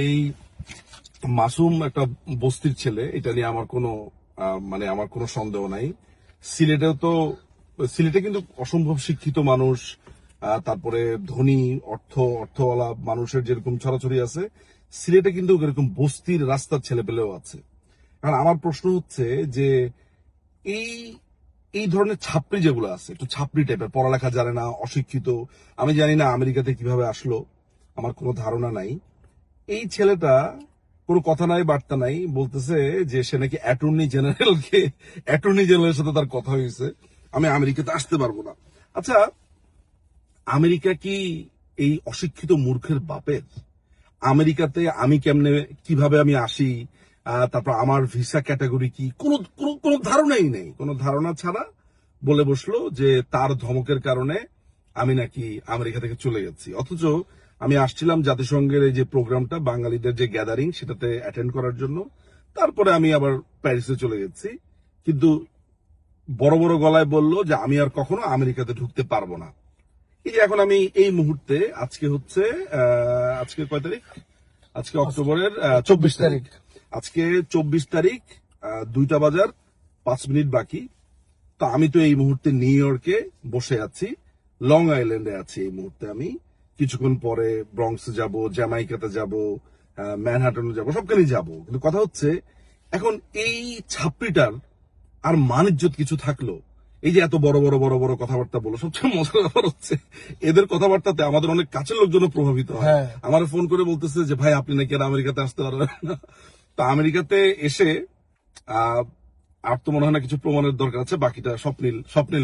এই মাসুম একটা বস্তির ছেলে, এটা নিয়ে আমার কোনো মানে আমার কোনো সন্দেহ নাই। সিলেটেও তো, সিলেটে কিন্তু অসম্ভব শিক্ষিত মানুষ তারপরে ধনী, অর্থ, অর্থওয়ালা মানুষের যেরকম ছড়াছড়ি আছে, সিলেটে কিন্তু এরকম বস্তির রাস্তার ছেলে পেলেও আছে। কারণ আমার প্রশ্ন হচ্ছে যে, এই এই ধরনের ছাপড়ি যেগুলো আছে, একটু ছাপড়ি টাইপের পড়ালেখা জানে না, অশিক্ষিত, আমি জানি না আমেরিকাতে কীভাবে আসলো, আমার কোনো ধারণা নাই। এই ছেলেটা কোনো কথা নাই, বার্তা নাই, বলতেছে যে সে নাকি অ্যাটর্নি জেনারেলকে, অ্যাটর্নি জেনারেলের সাথে তার কথা হয়েছে। আমি আমেরিকাতে আসতে পারব না। আচ্ছা আমেরিকা কি এই অশিক্ষিত মূর্খের বাপের? আমেরিকাতে আমি কেমনে, কীভাবে আমি আসি? তারপর আমার ভিসা ক্যাটাগরি কি? কোনো- কোনো ধারণাই নেই। কোনো ধারণা ছাড়া বলে বসল যে তার ধমকের কারণে আমি নাকি আমেরিকা থেকে চলে যাচ্ছি। অথচ আমি আসছিলাম জাতিসংঘের এই যে প্রোগ্রামটা বাঙালিদের যে গ্যাদারিং সেটাতে অ্যাটেন্ড করার জন্য। তারপরে আমি আবার প্যারিসে চলে যাচ্ছি কিন্তু বড় বড় গলায় বলল যে আমি আর কখনো আমেরিকাতে ঢুকতে পারব না। এই যে এখন আমি এই মুহূর্তে আজকে হচ্ছে আজকে কয় তারিখ? আজকে অক্টোবরের চব্বিশ তারিখ। আজকে চব্বিশ তারিখ দুইটা বাজার পাঁচ মিনিট বাকি। তো আমি তো এই মুহূর্তে নিউ ইয়র্কে বসে আছি লং আইল্যান্ডে আছি এই মুহূর্তে আমি। কিছুক্ষণ পরে ব্রঙ্কসে যাব জ্যামাইকাতে যাব ম্যানহাটনে যাব সবখানে যাব। কিন্তু কথা হচ্ছে এখন এই ছাপড়িটার আর মানিজ্যত কিছু থাকল? এই যে এত বড় বড় বড় বড় কথাবার্তা বলো সবচেয়ে মজার ব্যাপার হচ্ছে এদের কথাবার্তাতে আমাদের অনেক কাছের লোকজন প্রভাবিত হয়। হ্যাঁ। আমার ফোন করে বলতেছে যে ভাই আপনি নাকি আর আমেরিকাতে আসতে পারবেন না। তো আমেরিকাতে এসে আহ আর তো মনে হয় না কিছু প্রমাণের দরকার আছে বাকিটা স্বপ্নিল স্বপ্নিল